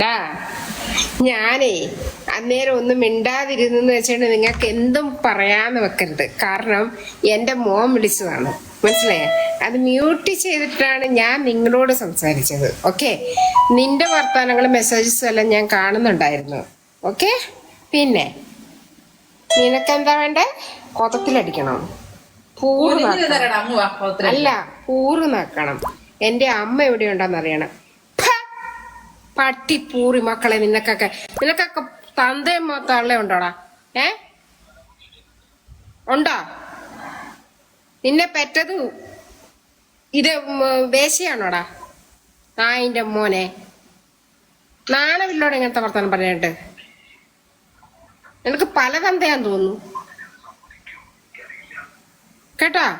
ഡാ ഞാനേ അന്നേരം ഒന്നും മിണ്ടാതിരുന്നെന്ന് വെച്ചിട്ട് നിങ്ങൾക്ക് എന്തും പറയാന്ന് വെക്കരുത്. കാരണം എന്റെ മോൻ വിളിച്ചതാണ്. മനസ്സിലായോ? അത് മ്യൂട്ട് ചെയ്തിട്ടാണ് ഞാൻ നിങ്ങളോട് സംസാരിച്ചത്. ഓക്കെ? നിന്റെ വർത്തമാനങ്ങളും മെസ്സേജസും എല്ലാം ഞാൻ കാണുന്നുണ്ടായിരുന്നു. ഓക്കെ? പിന്നെ നിനക്കെന്താ വേണ്ടേ? കൊതത്തിലടിക്കണം. പൂറ് നാക്കണം. അല്ല പൂറ് നാക്കണം എന്റെ അമ്മ എവിടെയുണ്ടെന്ന് അറിയണം! പട്ടിപ്പൂറി മക്കളെ നിനക്കൊക്കെ. നിനക്കൊക്കെ തന്തയും തള്ള ഉണ്ടോടാ? ഏ? ഉണ്ടോ? നിന്നെ പെറ്റത് ഇത് വേശിയാണോടാ നായിന്റെ മോനെ. നാണമില്ലോടെ ഇങ്ങനത്തെ വർത്തമാനം പറയാനായിട്ട് നിനക്ക് പല തന്തയാന്ന് തോന്നുന്നു. കേട്ടാ?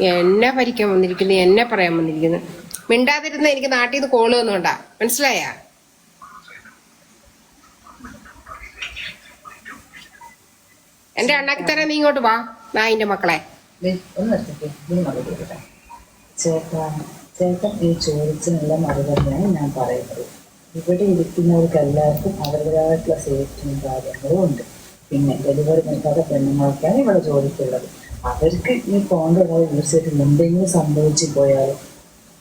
എന്നെ ഭരിക്കാൻ വന്നിരിക്കുന്നു എന്നെ പറയാൻ വന്നിരിക്കുന്നു. മിണ്ടാതിരുന്ന എനിക്ക് നാട്ടിൽ നിന്ന് കോൾ വന്നുകൊണ്ടാ മനസ്സിലായ? എന്റെ അണ്ണാക്കി തരാൻ നീ ഇങ്ങോട്ട് വാ. മക്കളെ. മറുപടിയാണ് ഞാൻ പറയുന്നത്. ഇവിടെ ഇരിക്കുന്നവർക്ക് എല്ലാവർക്കും അവരുടേതായിട്ടുള്ള സേഫ്റ്റിയും കാര്യങ്ങളും ഉണ്ട്. പിന്നെ ഡെലിവറി നിൽക്കാത്ത പെണ്ണുങ്ങൾക്കാണ് ഇവിടെ ജോലിക്കുള്ളത്. അവർക്ക് ഈ ഉള്ളത് യൂസ് ചെയ്തിട്ട് എന്തെങ്കിലും സംഭവിച്ചു പോയാലും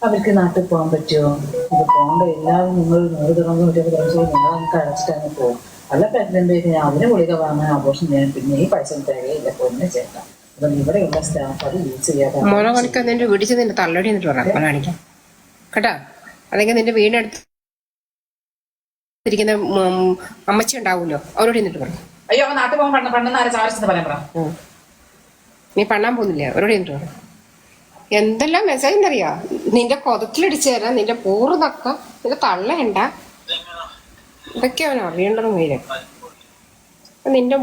അവർക്ക് നാട്ടിൽ പോകാൻ പറ്റുമോ? ഇത് പോകണ്ട എല്ലാവരും നിങ്ങൾ നൂറ് തുറന്നു നൂറ്റമ്പത് ദിവസം നിങ്ങൾ നമുക്ക് അടച്ചിട്ടാണ് പോകും അല്ല പ്രഗ്നന്റ് ഞാൻ അതിന് ഗുളിക വാങ്ങാൻ ആഘോഷം ചെയ്യാൻ പിന്നെ ഈ പൈസ തികയില്ല പൊന്നെ ചേട്ടാ. അപ്പം ഇവിടെയുള്ള സ്റ്റാഫ് അത് യൂസ് ചെയ്യാതെ മോനെ കളിക്കാൻ നിന്റെ പിടിച്ച് നിന്റെ തള്ളടി എന്നിട്ട് പറയാം കാണിക്കാം. കേട്ടാ? അല്ലെങ്കിൽ നിന്റെ വീടിനടുത്ത് ഇരിക്കുന്ന അമ്മച്ചി ഉണ്ടാവുമല്ലോ അവരോട് എന്നിട്ട് പറയാം അയ്യോ അവൻ നാട്ടിൽ പോകാൻ പണ്ടെന്ന് ആരെ ചാരിച്ചെന്ന് പറയാൻ പറ. നീ പണ്ണാൻ പോകുന്നില്ല? അവരോട് എന്നിട്ട് പറയാം എന്തെല്ലാം മെസ്സേജ് എന്നറിയാ നിന്റെ കൊതത്തിലടിച്ചു തരാം നിന്റെ പൂറ് നക്ക നിന്റെ തള്ളയണ്ട. ഇതൊക്കെ അവൻ അറിയേണ്ടത് മീര് നിന്റെ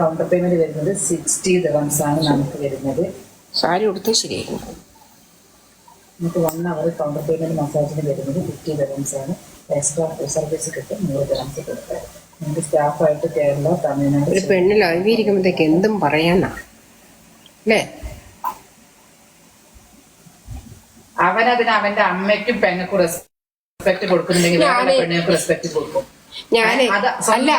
കൗണ്ടർ പേയ്മെന്റ് വരുന്നത് സിക്സ്റ്റി ദിവംസ് ആണ് നമുക്ക് വരുന്നത്. സാരി കൊടുത്ത് ശരിയായിരുന്നു നമുക്ക് വൺ അവർ കൗണ്ടർ പേയ്മെന്റ് മസാജിന് വരുന്നത് ഫിഫ്റ്റി ദിവംസ് ആണ്. എക്സ്ട്രാ സർവീസ് കിട്ടും നൂറ് ദിവംസ് കൊടുക്കുക നമുക്ക് സ്റ്റാഫായിട്ട് കേരള തമിഴ്നാട് ഒരു പെണ്ണ് ലൈവ് ഇരിക്കുമ്പോഴത്തേക്ക് എന്തും പറയാനാ. അല്ലേ? അവനതിന് അവന്റെ അമ്മയ്ക്കും പെങ്ങൾക്കും റെസ്പെക്ട് കൊടുക്കുന്നുണ്ടെങ്കിൽ അവന്റെ പെണ്ണുങ്ങൾക്ക് റെസ്പെക്ട് കൊടുക്കും. ഞാൻ അല്ല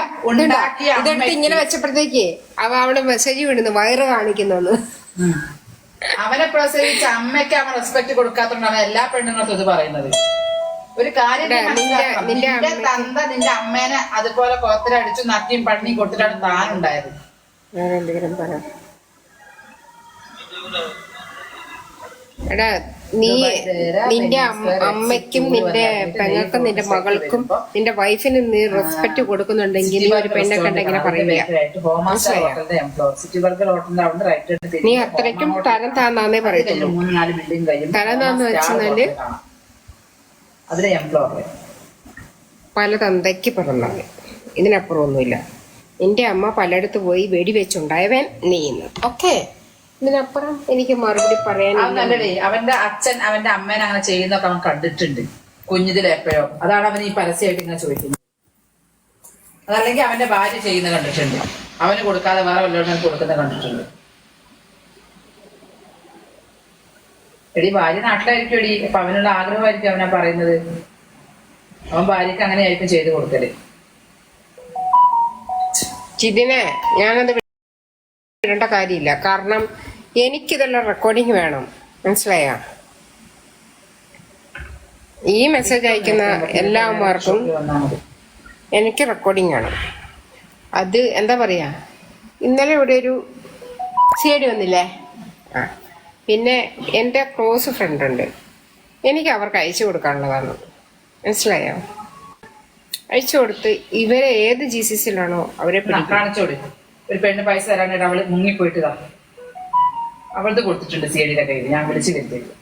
ഇതെടുത്ത് ഇങ്ങനെ വെച്ചപ്പോഴത്തേക്ക് അവ അവിടെ മെസ്സേജ് വിടുന്നു വയറ് കാണിക്കുന്നു. അവനെ പ്രസവിച്ച അമ്മയ്ക്ക് അവൻ റെസ്പെക്ട് കൊടുക്കാത്തോണ്ടാണ് എല്ലാ പെണ്ണുങ്ങൾക്കും ഇത് പറയുന്നത്. ഒരു കാര്യം നിന്റെ- തന്ത നിന്റെ അമ്മേനെ അതുപോലെ കോത്തരടിച്ചു നട്ടിയും പണ്ണിയും കൊടുത്തിട്ടാണ് താനുണ്ടായത്. വേറെ എന്തെങ്കിലും പറയാം എടാ നീ നിന്റെ അമ്മ- അമ്മയ്ക്കും നിന്റെ പെങ്ങൾക്കും നിന്റെ മകൾക്കും നിന്റെ വൈഫിനും നീ റെസ്പെക്ട് കൊടുക്കുന്നുണ്ടെങ്കിൽ നീ ഒരു പെണ്ണെ കണ്ട പറയുക നീ അത്രയ്ക്കും തരം താന്നാന്നേ പറയത്തുള്ളൂ. തരം താന്ന് വെച്ചാൽ പല തന്തയ്ക്ക് പിറന്നാണ് ഇതിനപ്പുറം ഒന്നുമില്ല നിന്റെ അമ്മ പലയിടത്ത് പോയി വെടിവെച്ചുണ്ടായവൻ നീന്ന് ഓക്കെ ഇതിനപ്പുറം എനിക്ക് മറുപടി പറയാൻ അവന്റെ അച്ഛൻ അവന്റെ അമ്മ അങ്ങനെ ചെയ്യുന്നൊക്കെ അവൻ കണ്ടിട്ടുണ്ട്. കുഞ്ഞിതിൽ എപ്പോഴോ. അതാണ് അവൻ ഈ പരസ്യമായിട്ട് ഇങ്ങനെ ചോദിക്കുന്നത്. അതല്ലെങ്കിൽ അവന്റെ ഭാര്യ ചെയ്യുന്ന കണ്ടിട്ടുണ്ട്. അവന് കൊടുക്കാതെ വേറെ വല്ലവരും കൊടുക്കുന്ന കണ്ടിട്ടുണ്ട്. എടി ഭാര്യ നാട്ടിലായിരിക്കും എടി അപ്പൊ അവനുള്ള ആഗ്രഹമായിരിക്കും അവനാ പറയുന്നത്. അവൻ ഭാര്യക്ക് അങ്ങനെയായിരിക്കും ചെയ്തു കൊടുക്കൽ. ചിതിനെ ഞാനത് വിടേണ്ട കാര്യമില്ല. കാരണം എനിക്കിതെല്ലാം റെക്കോർഡിങ് വേണം. മനസ്സിലായോ? ഈ മെസ്സേജ് അയക്കുന്ന എല്ലാവർക്കും എനിക്ക് റെക്കോർഡിങ് വേണം. അത് എന്താ പറയാ? ഇന്നലെ ഇവിടെ ഒരു സി വന്നില്ലേ? ആ. പിന്നെ എന്റെ ക്ലോസ് ഫ്രണ്ട് ഉണ്ട്. എനിക്ക് അവർക്ക് അയച്ചു കൊടുക്കാനുള്ളതാണ്. മനസ്സിലായോ? അയച്ചു കൊടുത്ത് ഇവരെ ഏത് ജി സി സിയിലാണോ അവരെ കാണിച്ചു കാണിച്ചോട് ഒരു പെണ്ണ് പൈസ തരാനായിട്ട് അവൾ മുങ്ങിപ്പോയിട്ട് അവളത് കൊടുത്തിട്ടുണ്ട് സി ഡിയുടെ കയ്യിൽ ഞാൻ വിളിച്ചു വരുത്തിയത്